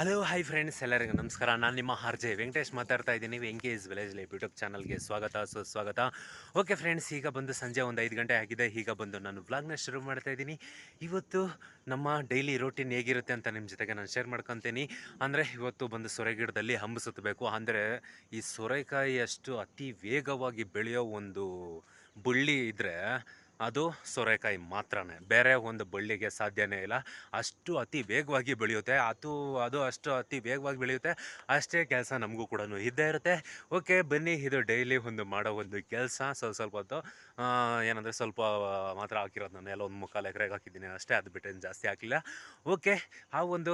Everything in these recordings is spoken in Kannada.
ಹಲೋ ಹಾಯ್ ಫ್ರೆಂಡ್ಸ್ ಎಲ್ಲರಿಗೂ ನಮಸ್ಕಾರ. ನಾನು ನಿಮ್ಮ ಆರ್ ಜೆ ವೆಂಕಟೇಶ್ ಮಾತಾಡ್ತಾ ಇದ್ದೀನಿ. ವೆಂಕೇಶ್ ವಿಲೇಜ್ ಲೈಫ್ ಯೂಟ್ಯೂಬ್ ಚಾನಲ್ಗೆ ಸ್ವಾಗತ, ಸುಸ್ವಾಗತ. ಓಕೆ ಫ್ರೆಂಡ್ಸ್ ಈಗ ಬಂದು ಸಂಜೆ ಒಂದು ಐದು ಗಂಟೆ ಆಗಿದೆ. ಈಗ ಬಂದು ನಾನು ವ್ಲಾಗ್ನ ಶುರು ಮಾಡ್ತಾ ಇದ್ದೀನಿ. ಇವತ್ತು ನಮ್ಮ ಡೈಲಿ ರೂಟೀನ್ ಹೇಗಿರುತ್ತೆ ಅಂತ ನಿಮ್ಮ ಜೊತೆಗೆ ನಾನು ಶೇರ್ ಮಾಡ್ಕೊತೀನಿ. ಅಂದರೆ ಇವತ್ತು ಬಂದು ಸೊರೆಗಿಡದಲ್ಲಿ ಹಂಬು ಸುತ್ತಬೇಕು. ಅಂದರೆ ಈ ಸೊರೆಕಾಯಿಯಷ್ಟು ಅತಿ ವೇಗವಾಗಿ ಬೆಳೆಯೋ ಒಂದು ಬುಳ್ಳಿ ಇದ್ದರೆ ಅದು ಸೋರೆಕಾಯಿ ಮಾತ್ರನೇ. ಬೇರೆ ಒಂದು ಬಳ್ಳಿಗೆ ಸಾಧ್ಯನೇ ಇಲ್ಲ. ಅಷ್ಟು ಅತಿ ವೇಗವಾಗಿ ಬೆಳೆಯುತ್ತೆ. ಅದು ಅದು ಅಷ್ಟು ಅತಿ ವೇಗವಾಗಿ ಬೆಳೆಯುತ್ತೆ. ಅಷ್ಟೇ ಕೆಲಸ ನಮಗೂ ಕೂಡ ಇದ್ದೇ ಇರುತ್ತೆ. ಓಕೆ, ಬನ್ನಿ, ಇದು ಡೈಲಿ ಒಂದು ಮಾಡೋ ಒಂದು ಕೆಲಸ. ಸ್ವಲ್ಪ ಸ್ವಲ್ಪ ಹೊತ್ತು ಏನಂದರೆ ಸ್ವಲ್ಪ ಮಾತ್ರ ಹಾಕಿರೋದು ನಾನು. ಎಲ್ಲ ಒಂದು ಮುಕ್ಕಾಲು ಎಕರೆಗೆ ಹಾಕಿದ್ದೀನಿ ಅಷ್ಟೇ. ಅದು ಬಿಟ್ಟೇನು ಜಾಸ್ತಿ ಹಾಕಿಲ್ಲ ಓಕೆ, ಆ ಒಂದು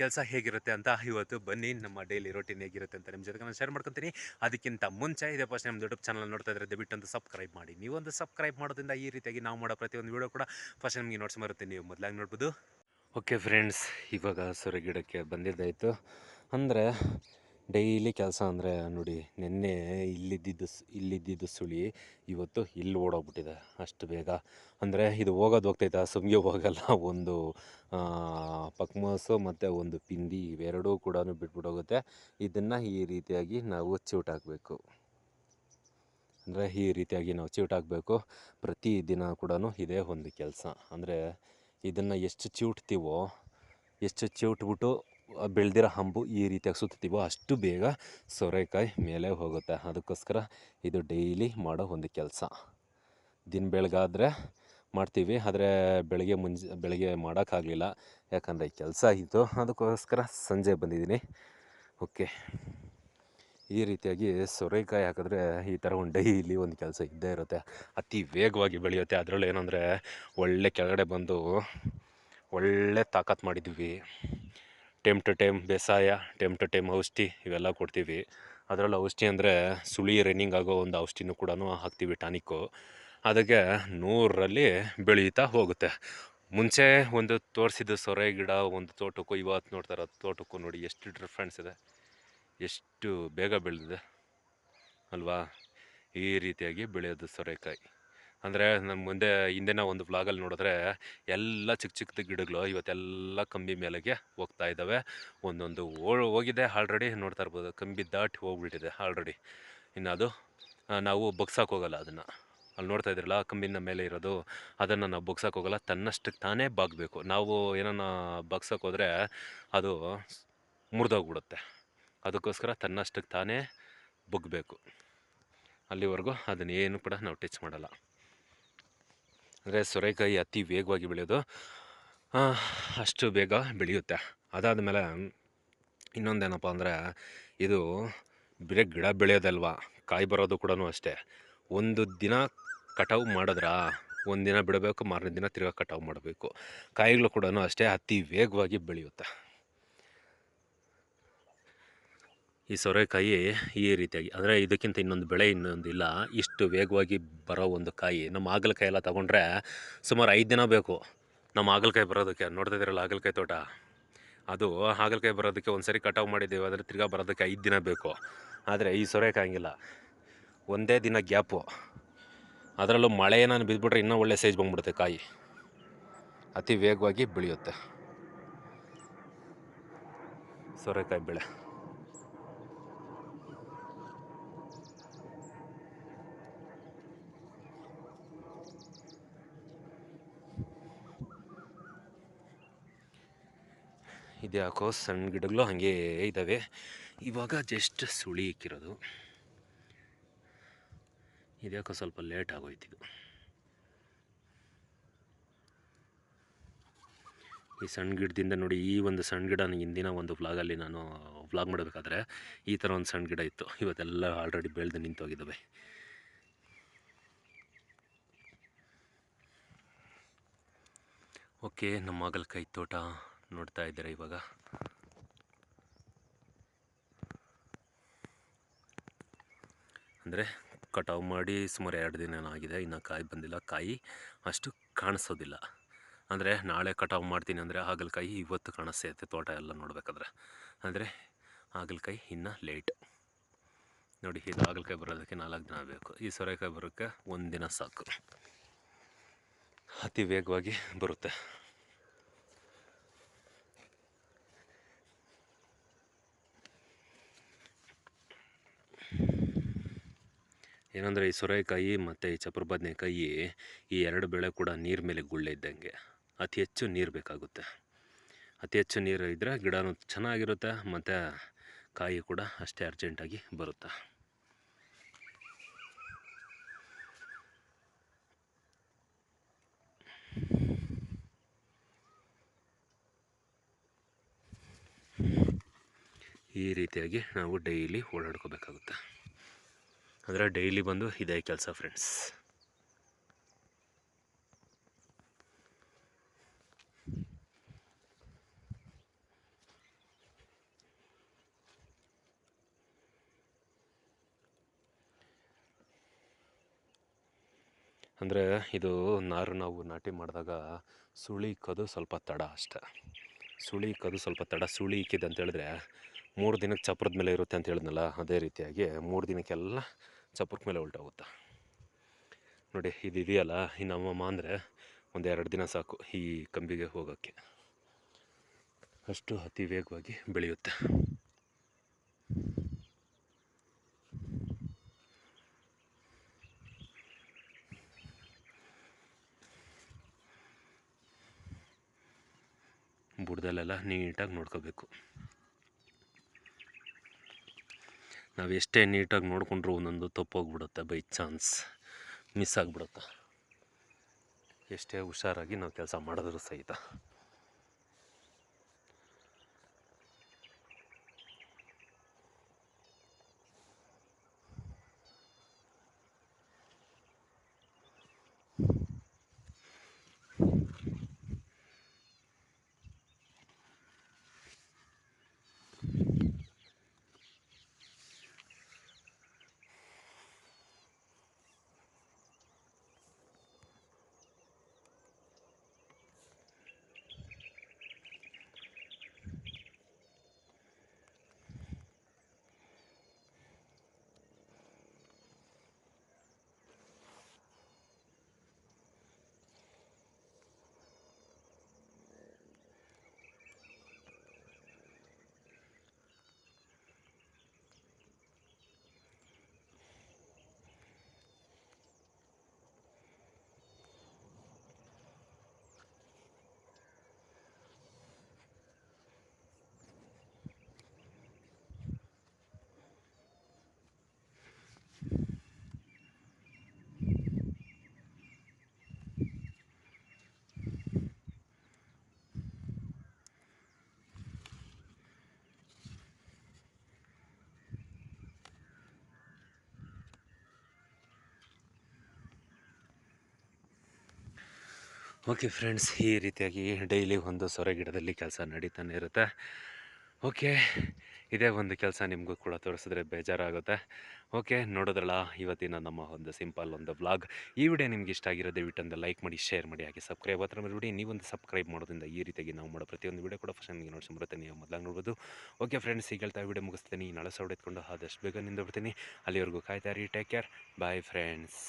ಕೆಲಸ ಹೇಗಿರುತ್ತೆ ಅಂತ ಇವತ್ತು ಬನ್ನಿ. ನಮ್ಮ ಡೈಲಿ ರೊಟೀನ್ ಹೇಗಿರುತ್ತೆ ಅಂತ ನಿಮ್ಮ ಜೊತೆಗೆ ನಾನು ಶೇರ್ ಮಾಡ್ಕೊತೀನಿ. ಅದಕ್ಕಿಂತ ಮುಂಚೆ ಇದೇ ಫಸ್ಟ್ ನಮ್ಮ ಯೂಟ್ಯೂಬ್ ಚಾನಲ್ ನೋಡ್ತಾ ಇದ್ರೆ ದಯವಿಟ್ಟು ಒಂದು ಸಬ್ಸ್ಕ್ರೈಬ್ ಮಾಡಿ. ನೀವೊಂದು ಸಬ್ಸ್ಕ್ರೈಬ್ ಮಾಡೋದ್ರಿಂದ ಈ ರೀತಿಯಾಗಿ ನಾವು ಮಾಡೋ ಪ್ರತಿಯೊಂದು ವೀಡಿಯೋ ಕೂಡ ಫಸ್ಟ್ ನಿಮಗೆ ನೋಟ್ಸ್ ಬರುತ್ತೆ, ನೀವು ಮೊದಲಾಗಿ ನೋಡ್ಬೋದು. ಓಕೆ ಫ್ರೆಂಡ್ಸ್ ಇವಾಗ ಸೊರಗಿಡಕ್ಕೆ ಬಂದಿದ್ದಾಯಿತು. ಅಂದರೆ ಡೈಲಿ ಕೆಲಸ ಅಂದರೆ ನೋಡಿ, ನಿನ್ನೆ ಇಲ್ಲಿದ್ದಿದ್ದು ಇಲ್ಲಿದ್ದಿದ್ದು ಸುಳಿ ಇವತ್ತು ಇಲ್ಲಿ ಓಡೋಗ್ಬಿಟ್ಟಿದೆ ಅಷ್ಟು ಬೇಗ. ಅಂದರೆ ಇದು ಹೋಗೋದು ಹೋಗ್ತೈತೆ? ಸುಮ್ಗೆ ಹೋಗಲ್ಲ. ಒಂದು ಪಕ್ಮೋಸು ಮತ್ತು ಒಂದು ಪಿಂದಿ ಇವೆರಡೂ ಕೂಡ ಬಿಟ್ಬಿಟ್ಟೋಗುತ್ತೆ ಇದನ್ನು ಈ ರೀತಿಯಾಗಿ ನಾವು ಚೂಟ್ ಹಾಕಬೇಕು. ಅಂದರೆ ಈ ರೀತಿಯಾಗಿ ನಾವು ಚೀಟ್ ಹಾಕಬೇಕು. ಪ್ರತಿ ದಿನ ಕೂಡ ಇದೇ ಒಂದು ಕೆಲಸ. ಅಂದರೆ ಇದನ್ನು ಎಷ್ಟು ಚಿವುಟ್ತೀವೋ ಎಷ್ಟು ಚಿವುಟ್ಬಿಟ್ಟು ಬೆಳೆದಿರೋ ಹಂಬು ಈ ರೀತಿಯಾಗಿ ಸುತ್ತೀವೋ ಅಷ್ಟು ಬೇಗ ಸೋರೆಕಾಯಿ ಮೇಲೆ ಹೋಗುತ್ತೆ. ಅದಕ್ಕೋಸ್ಕರ ಇದು ಡೈಲಿ ಮಾಡೋ ಒಂದು ಕೆಲಸ. ದಿನ ಬೆಳಗಾದರೆ ಮಾಡ್ತೀವಿ, ಆದರೆ ಬೆಳಗ್ಗೆ ಮುಂಜೆ, ಬೆಳಗ್ಗೆ ಮಾಡೋಕ್ಕಾಗಲಿಲ್ಲ. ಯಾಕಂದರೆ ಕೆಲಸ ಇತ್ತು. ಅದಕ್ಕೋಸ್ಕರ ಸಂಜೆ ಬಂದಿದ್ದೀನಿ. ಓಕೆ. ಈ ರೀತಿಯಾಗಿ ಸೊರೆಕಾಯಿ ಹಾಕಿದ್ರೆ ಈ ಥರ ಒಂದು ಡೈಲಿ ಒಂದು ಕೆಲಸ ಇದ್ದೇ ಇರುತ್ತೆ. ಅತಿ ವೇಗವಾಗಿ ಬೆಳೆಯುತ್ತೆ. ಅದರಲ್ಲಿ ಏನಂದರೆ ಒಳ್ಳೆ ಕೆಳಗಡೆ ಬಂದು ಒಳ್ಳೆ ತಾಕತ್ತು ಮಾಡಿದ್ವಿ. ಟೈಮ್ ಟು ಟೈಮ್ ಬೇಸಾಯ, ಟೈಮ್ ಟು ಟೈಮ್ ಔಷಧಿ ಇವೆಲ್ಲ ಕೊಡ್ತೀವಿ. ಅದರಲ್ಲಿ ಔಷಧಿ ಅಂದರೆ ಸುಳಿ ರನ್ನಿಂಗ್ ಆಗೋ ಒಂದು ಔಷಧಿನೂ ಕೂಡ ಹಾಕ್ತೀವಿ ಟಾನಿಕ್ಕು. ಅದಕ್ಕೆ ನೂರರಲ್ಲಿ ಬೆಳೀತಾ ಹೋಗುತ್ತೆ. ಮುಂಚೆ ಒಂದು ತೋರಿಸಿದ್ದು ಸೊರೆ ಗಿಡ ಒಂದು ತೋಟಕ್ಕೂ ಇವತ್ತು ನೋಡ್ತಾರೆ ತೋಟಕ್ಕೂ ನೋಡಿ ಎಷ್ಟು ಡಿಫ್ರೆನ್ಸ್ ಇದೆ. ಎಷ್ಟು ಬೇಗ ಬೆಳೆದಿದೆ ಅಲ್ವಾ? ಈ ರೀತಿಯಾಗಿ ಬೆಳೆಯೋದು ಸೊರೆಕಾಯಿ. ಅಂದರೆ ನಮ್ಮ ಮುಂದೆ ಹಿಂದಿನ ಒಂದು ವ್ಲಾಗಲ್ಲಿ ನೋಡಿದ್ರೆ ಎಲ್ಲ ಚಿಕ್ಕ ಚಿಕ್ಕದ ಗಿಡಗಳು ಇವತ್ತೆಲ್ಲ ಕಂಬಿ ಮೇಲೆಗೆ ಹೋಗ್ತಾ ಇದ್ದಾವೆ. ಒಂದೊಂದು ಹೋಗಿದೆ ಆಲ್ರೆಡಿ ನೋಡ್ತಾ ಇರ್ಬೋದು. ಕಂಬಿ ದಾಟಿ ಹೋಗ್ಬಿಟ್ಟಿದೆ ಆಲ್ರೆಡಿ ಇನ್ನು ಅದು ನಾವು ಬಗ್ಸಕ್ಕೆ ಹೋಗಲ್ಲ ಅದನ್ನು. ಅಲ್ಲಿ ನೋಡ್ತಾ ಇದ್ರಲ್ಲ ಕಂಬಿನ ಮೇಲೆ ಇರೋದು, ಅದನ್ನು ನಾವು ಬಗ್ಸಕ್ಕೆ ಹೋಗಲ್ಲ. ತನ್ನಷ್ಟಕ್ಕೆ ತಾನೇ ಬಾಗಬೇಕು. ನಾವು ಏನನ್ನ ಬಗ್ಸಕ್ಕೆ ಹೋದರೆ ಅದು ಮುರಿದೋಗ್ಬಿಡುತ್ತೆ. ಅದಕ್ಕೋಸ್ಕರ ತನ್ನಷ್ಟಕ್ಕೆ ತಾನೇ ಬುಗ್ಬೇಕು. ಅಲ್ಲಿವರೆಗೂ ಅದನ್ನು ಏನು ಕೂಡ ನಾವು ಟಚ್ ಮಾಡಲ್ಲ. ಅಂದರೆ ಸೊರೆಕಾಯಿ ಅತಿ ವೇಗವಾಗಿ ಬೆಳೆಯೋದು ಅಷ್ಟು ಬೇಗ ಬೆಳೆಯುತ್ತೆ. ಅದಾದಮೇಲೆ ಇನ್ನೊಂದೇನಪ್ಪ ಅಂದರೆ ಇದು ಬೇರೆ ಗಿಡ ಬೆಳೆಯೋದಲ್ವ? ಕಾಯಿ ಬರೋದು ಕೂಡ ಅಷ್ಟೇ. ಒಂದು ದಿನ ಕಟಾವು ಮಾಡಿದ್ರಾ ಒಂದು ದಿನ ಬಿಡಬೇಕು, ಮಾರನೇ ದಿನ ತಿರ್ಗಾ ಕಟಾವು ಮಾಡಬೇಕು. ಕಾಯಿಗಳು ಕೂಡ ಅಷ್ಟೇ ಅತಿ ವೇಗವಾಗಿ ಬೆಳೆಯುತ್ತೆ. ಈ ಸೊರೆಕಾಯಿ ಈ ರೀತಿಯಾಗಿ, ಅಂದರೆ ಇದಕ್ಕಿಂತ ಇನ್ನೊಂದು ಬೆಳೆ ಇನ್ನೊಂದಿಲ್ಲ ಇಷ್ಟು ವೇಗವಾಗಿ ಬರೋ ಒಂದು ಕಾಯಿ ನಮ್ಮ ಹಾಗಲಕಾಯಿ ಎಲ್ಲ ತೊಗೊಂಡ್ರೆ ಸುಮಾರು ಐದು ದಿನ ಬೇಕು. ನಮ್ಮ ಹಾಗಲಕಾಯಿ ಬರೋದಕ್ಕೆ. ನೋಡ್ತಾ ಇದ್ದೀರಲ್ಲ ಹಾಗಲಕಾಯಿ ತೋಟ? ಅದು ಹಾಗಲಕಾಯಿ ಬರೋದಕ್ಕೆ ಒಂದು ಸರಿ ಕಟಾವು ಮಾಡಿದ್ದೀವಿ, ಆದರೆ ತಿರ್ಗಾ ಬರೋದಕ್ಕೆ ಐದು ದಿನ ಬೇಕು. ಆದರೆ ಈ ಸೊರೆಕಾಯಿ ಹಂಗಿಲ್ಲ. ಒಂದೇ ದಿನ ಗ್ಯಾಪು. ಅದರಲ್ಲೂ ಮಳೆ ಏನಾದ್ರು ಬಿದ್ದುಬಿಟ್ರೆ ಇನ್ನೂ ಒಳ್ಳೆ ಸೈಜ್ ಬಂದ್ಬಿಡುತ್ತೆ ಕಾಯಿ. ಅತಿ ವೇಗವಾಗಿ ಬೆಳೆಯುತ್ತೆ. ಸೊರೆಕಾಯಿ ಬೆಳೆ. ಇದ್ಯಾಕೋ ಸಣ್ಣ ಗಿಡಗಳು ಹಾಗೆ ಇದ್ದಾವೆ ಇವಾಗ ಜಸ್ಟ್ ಸುಳಿ ಇಕ್ಕಿರೋದು. ಇದ್ಯಾಕೋ ಸ್ವಲ್ಪ ಲೇಟ್ ಆಗೋಯ್ತಿದು ಈ ಸಣ್ಣ ಗಿಡದಿಂದ ನೋಡಿ, ಈ ಒಂದು ಸಣ್ಣ ಗಿಡ ಹಿಂದಿನ ಒಂದು ವ್ಲಾಗಲ್ಲಿ ನಾನು ವ್ಲಾಗ್ ಮಾಡಬೇಕಾದ್ರೆ ಈ ಥರ ಒಂದು ಸಣ್ಣ ಗಿಡ ಇತ್ತು. ಇವತ್ತೆಲ್ಲ ಆಲ್ರೆಡಿ ಬೆಳೆದು ನಿಂತೋಗಿದ್ದಾವೆ ಓಕೆ, ನಮ್ಮ ಹಾಗಲಕಾಯಿ ತೋಟ. ನೋಡ್ತಾ ಇದ್ದೀರಾ ಇವಾಗ? ಅಂದರೆ ಕಟಾವು ಮಾಡಿ ಸುಮಾರು ಎರಡು ದಿನ ಆಗಿದೆ, ಇನ್ನು ಕಾಯಿ ಬಂದಿಲ್ಲ. ಕಾಯಿ ಅಷ್ಟು ಕಾಣಿಸೋದಿಲ್ಲ. ಅಂದರೆ ನಾಳೆ ಕಟಾವು ಮಾಡ್ತೀನಿ ಅಂದರೆ ಹಾಗಲಕಾಯಿ ಇವತ್ತು ಕಾಣಿಸ್ತೈತೆ ತೋಟ ಎಲ್ಲ ನೋಡಬೇಕಾದ್ರೆ. ಅಂದರೆ ಹಾಗಲಕಾಯಿ ಇನ್ನು ಲೇಟ್ ನೋಡಿ, ಇದು ಹಾಗಲಕಾಯಿ ಬರೋದಕ್ಕೆ ನಾಲ್ಕು ದಿನ ಬೇಕು. ಈ ಸೊರೆಕಾಯಿ ಬರೋಕ್ಕೆ ಒಂದು ದಿನ ಸಾಕು. ಅತಿ ವೇಗವಾಗಿ ಬರುತ್ತೆ. ಏನಂದರೆ ಈ ಸೊರೆಕಾಯಿ ಮತ್ತು ಈ ಚಪ್ರ ಬದನೆಕಾಯಿ ಈ ಎರಡು ಬೆಳೆ ಕೂಡ ನೀರು ಮೇಲೆ ಗುಳ್ಳೆ ಇದ್ದಂಗೆ. ಅತಿ ಹೆಚ್ಚು ನೀರು ಬೇಕಾಗುತ್ತೆ. ಅತಿ ಹೆಚ್ಚು ನೀರು ಇದ್ದರೆ ಗಿಡನೂ ಚೆನ್ನಾಗಿರುತ್ತೆ, ಮತ್ತು ಕಾಯಿ ಕೂಡ ಅಷ್ಟೇ ಅರ್ಜೆಂಟಾಗಿ ಬರುತ್ತೆ. ಈ ರೀತಿಯಾಗಿ ನಾವು ಡೈಲಿ ಓಡಾಡ್ಕೋಬೇಕಾಗುತ್ತೆ. ಅಂದರೆ ಡೈಲಿ ಬಂದು ಇದೇ ಕೆಲಸ ಫ್ರೆಂಡ್ಸ್ ಅಂದರೆ ಇದು ನಾರು ನಾವು ನಾಟಿ ಮಾಡಿದಾಗ ಸುಳಿ ಕದು ಸ್ವಲ್ಪ ತಡ ಅಷ್ಟೆ. ಸುಳಿ ಕದು ಸ್ವಲ್ಪ ತಡ, ಸುಳಿ ಇಕ್ಕಿದೆ ಅಂತೇಳಿದ್ರೆ ಮೂರು ದಿನಕ್ಕೆ ಚಪ್ರದ ಮೇಲೆ ಇರುತ್ತೆ ಅಂತ ಹೇಳಿದ್ನಲ್ಲ, ಅದೇ ರೀತಿಯಾಗಿ ಮೂರು ದಿನಕ್ಕೆಲ್ಲ ಚಪ್ರದ ಮೇಲೆ ಉಲ್ಟೋಗುತ್ತೆ ನೋಡಿ, ಇದು ಇದೆಯಲ್ಲ, ಈ ನಮ್ಮಮ್ಮ ಅಂದರೆ ಒಂದು ಎರಡು ದಿನ ಸಾಕು ಈ ಕಂಬಿಗೆ ಹೋಗೋಕ್ಕೆ. ಅಷ್ಟು ಅತಿ ವೇಗವಾಗಿ ಬೆಳೆಯುತ್ತೆ. ಬುಡದಲ್ಲೆಲ್ಲ ನೀಟಾಗಿ ನೋಡ್ಕೋಬೇಕು. ನಾವು ಎಷ್ಟೇ ನೀಟಾಗಿ ನೋಡಿಕೊಂಡ್ರೂ ಒಂದೊಂದು ತಪ್ಪೋಗ್ಬಿಡುತ್ತೆ ಬೈ ಚಾನ್ಸ್ ಮಿಸ್ ಆಗಿಬಿಡುತ್ತೆ. ಎಷ್ಟೇ ಹುಷಾರಾಗಿ ನಾವು ಕೆಲಸ ಮಾಡಿದ್ರು ಸಹಿತ. ಓಕೆ ಫ್ರೆಂಡ್ಸ್ ಈ ರೀತಿಯಾಗಿ ಡೈಲಿ ಒಂದು ಸೊರೆ ಗಿಡದಲ್ಲಿ ಕೆಲಸ ನಡೀತಾನೆ ಇರುತ್ತೆ. ಓಕೆ ಇದೇ ಒಂದು ಕೆಲಸ ನಿಮಗೂ ಕೂಡ ತೋರಿಸಿದ್ರೆ ಬೇಜಾರಾಗುತ್ತೆ. ಓಕೆ ನೋಡೋದ್ರಲ್ಲ, ಇವತ್ತಿನ ನಮ್ಮ ಒಂದು ಸಿಂಪಲ್ ಒಂದು ವ್ಲಾಗ್ ಈ ವಿಡಿಯೋ ನಿಮ್ಗೆ ಇಷ್ಟ ಆಗಿರೋ, ದಯವಿಟ್ಟು ಲೈಕ್ ಮಾಡಿ ಶೇರ್ ಮಾಡಿ, ಹಾಗೆ ಸಬ್ಸ್ಕ್ರೈಬ್ ಹತ್ರ ಬಿಡಿ ನೀವೊಂದು ಸಬ್ಸ್ಕ್ರೈಬ್ ಮಾಡೋದ್ರಿಂದ ಈ ರೀತಿಯಾಗಿ ನಾವು ಮಾಡೋ ಪ್ರತಿಯೊಂದು ವಿಡಿಯೋ ಕೂಡ ಫಸ್ಟ್ ನಿಮಗೆ ನೋಡ್ಸಿ ಬರುತ್ತೆ. ನೀವು ಮೊದಲಾಗಿ ನೋಡ್ಬೋದು. ಓಕೆ ಫ್ರೆಂಡ್ಸ್ ಈಗ ಹೇಳ್ತಾ ವಿಡಿಯೋ ಮುಗಿಸ್ತೀನಿ. ನಾಳೆ ಸೌಡ್ ಎತ್ಕೊಂಡು ಆದಷ್ಟು ಬೇಗ ನಿಂದ ಬಿಡ್ತೀನಿ ಅಲ್ಲಿವರೆಗೂ ಕಾಯ್ತಾ ರೀ ಟೇಕ್ ಕೇರ್ ಬಾಯ್ ಫ್ರೆಂಡ್ಸ್